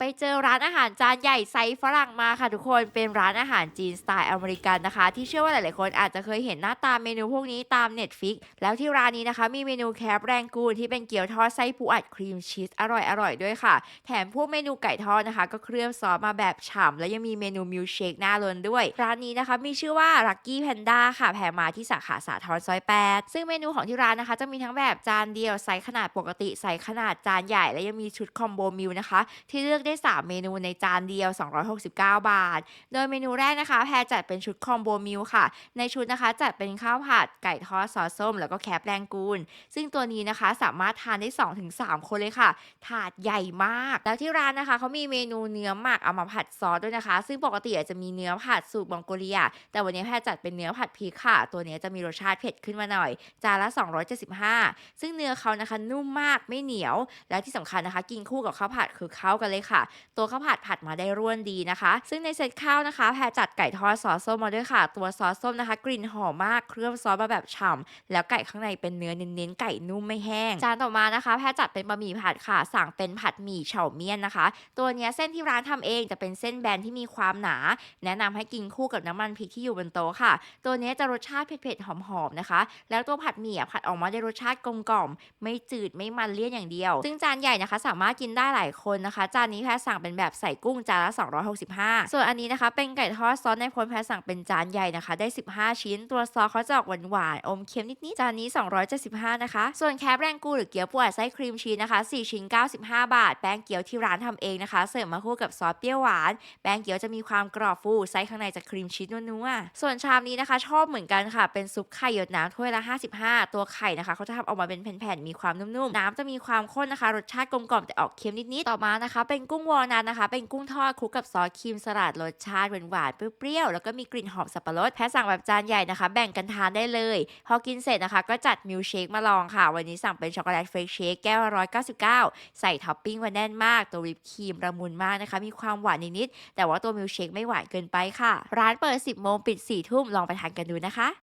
ไปเจอร้านอาหารจานใหญ่ไซส์ฝรั่งมาค่ะทุกคนเป็นร้านอาหารจีนสไตล์อเมริกันนะคะ ที่เชื่อว่าหลายๆคนอาจจะเคยเห็นหน้าตาเมนูพวกนี้ตาม Netflix แล้วที่ร้านนี้นะคะ มีเมนูแคปแรงกูนที่เป็นเกี๊ยวทอดไส้ปูอัดครีมชีสอร่อยๆด้วยค่ะ แถมพวกเมนูไก่ทอดนะคะ ก็เคลือบซอสมาแบบฉ่ำแล้วยังมีเมนูมิลค์เชคหน้าล้นด้วย ร้านนี้นะคะมีชื่อว่า Lucky Panda ค่ะแผ่มาที่สาขาสาทรซอย8ซึ่งเมนูของที่ร้านนะคะ จะมีทั้งแบบจานเดียวไซส์ขนาดปกติไซส์ขนาดจานใหญ่ และยังมีชุดคอมโบมิลนะคะที่เลือกได้ 3 เมนูในจานเดียว 269 บาท โดยเมนูแรกนะคะ แพรจัดเป็นชุดคอมโบมิลค่ะ ในชุดนะคะจัดเป็นข้าวผัดไก่ทอดซอสส้ม แล้วก็แคปแรงกูนซึ่งตัวนี้นะคะสามารถทานได้ 2-3 คนเลยค่ะ ถาดใหญ่มาก แล้วที่ร้านนะคะเขามีเมนูเนื้อหมักเอามาผัดซอสด้วยนะคะ ซึ่งปกติอาจจะมีเนื้อผัดสูตรมองโกเลีย แต่วันนี้แพรจัดเป็นเนื้อผัดพริกค่ะ ตัวนี้จะมีรสชาติเผ็ดขึ้นมาหน่อย จานละ 275 ซึ่งเนื้อเขานะคะนุ่มมากไม่เหนียว และที่สำคัญนะคะ กินคู่กับข้าวผัดคือเข้ากันเลยค่ะตัวข้าวผัดผัดมาได้ร่วนดีนะคะ ซึ่งในเซตข้าวนะคะแพรจัดไก่ทอดซอสส้มมาด้วยค่ะ ตัวซอสส้มนะคะ กลิ่นหอมมากเคลือบซอสมาแบบฉ่ำแล้วไก่ข้างในเป็นเนื้อเน้นๆไก่นุ่มไม่แห้ง จานต่อมานะคะ แพรจัดเป็นบะหมี่ผัดค่ะ สั่งเป็นผัดหมี่เฉาเมี่ยนนะคะ ตัวเนี้ยเส้นที่ร้านทำเองจะเป็นเส้นแบนที่มีความหนา แนะนำให้กินคู่กับน้ำมันพริกที่อยู่บนโต๊ะค่ะ ตัวเนี้ยจะรสชาติเผ็ดๆหอมๆนะคะ แล้วตัวผัดหมี่ผัดออกมาได้รสชาติกลมกล่อม ไม่จืดไม่มันเลี่ยนอย่างเดียว ซึ่งจานใหญ่นะคะ สามารถกินได้หลายคนนะคะ จานนี้แพรสั่งเป็นแบบใส่กุ้งจานละ 265 ส่วนอันนี้นะคะ เป็นไก่ทอดซอสในพลแพรสั่งเป็นจานใหญ่นะคะ ได้ 15 ชิ้น ตัวซอสเขาจะออกหวานๆอมเค็มนิดๆจานนี้ 275 นะคะ ส่วนแคปแรงกูหรือเกี๊ยวปูอัดไส้ครีมชีสนะคะ 4 ชิ้น 95 บาท แป้งเกี๊ยวที่ร้านทำเองนะคะ เสิร์ฟมาคู่กับซอสเปรี้ยวหวาน แป้งเกี๊ยวจะมีความกรอบฟูไส้ข้างในจะครีมชีสนัวๆ ส่วนชามนี้นะคะ ชอบเหมือนกันค่ะ เป็นซุปไข่หยดน้ำถ้วยละ 55 ตัวไข่นะคะเขาจะทำออกมาเป็นแผ่นๆ มีความนุ่มๆ น้ำจะมีความข้นนะคะ รสชาติกลมกล่อมแต่ออกเค็มนิดๆ ต่อมานะคะ เป็นกุ้งวอลนัทนะคะ เป็นกุ้งทอดคลุกกับซอสครีมสลัดรสชาติหวานๆเปรี้ยวๆแล้วก็มีกลิ่นหอมสับปะรดแพ้สั่งแบบจานใหญ่นะคะ แบ่งกันทานได้เลย พอกินเสร็จนะคะ ก็จัดมิลค์เชคมาลองค่ะ วันนี้สั่งเป็นช็อกโกแลตเฟรชเชคแก้ว199ใส่ท็อปปิ้งมาแน่นมาก ตัววิปครีมละมุนมากนะคะ มีความหวานนิดๆแต่ว่าตัวมิลค์เชคไม่หวานเกินไปค่ะ ร้านเปิด 10โมงปิด4ทุ่มลองไปทานกันดูนะคะ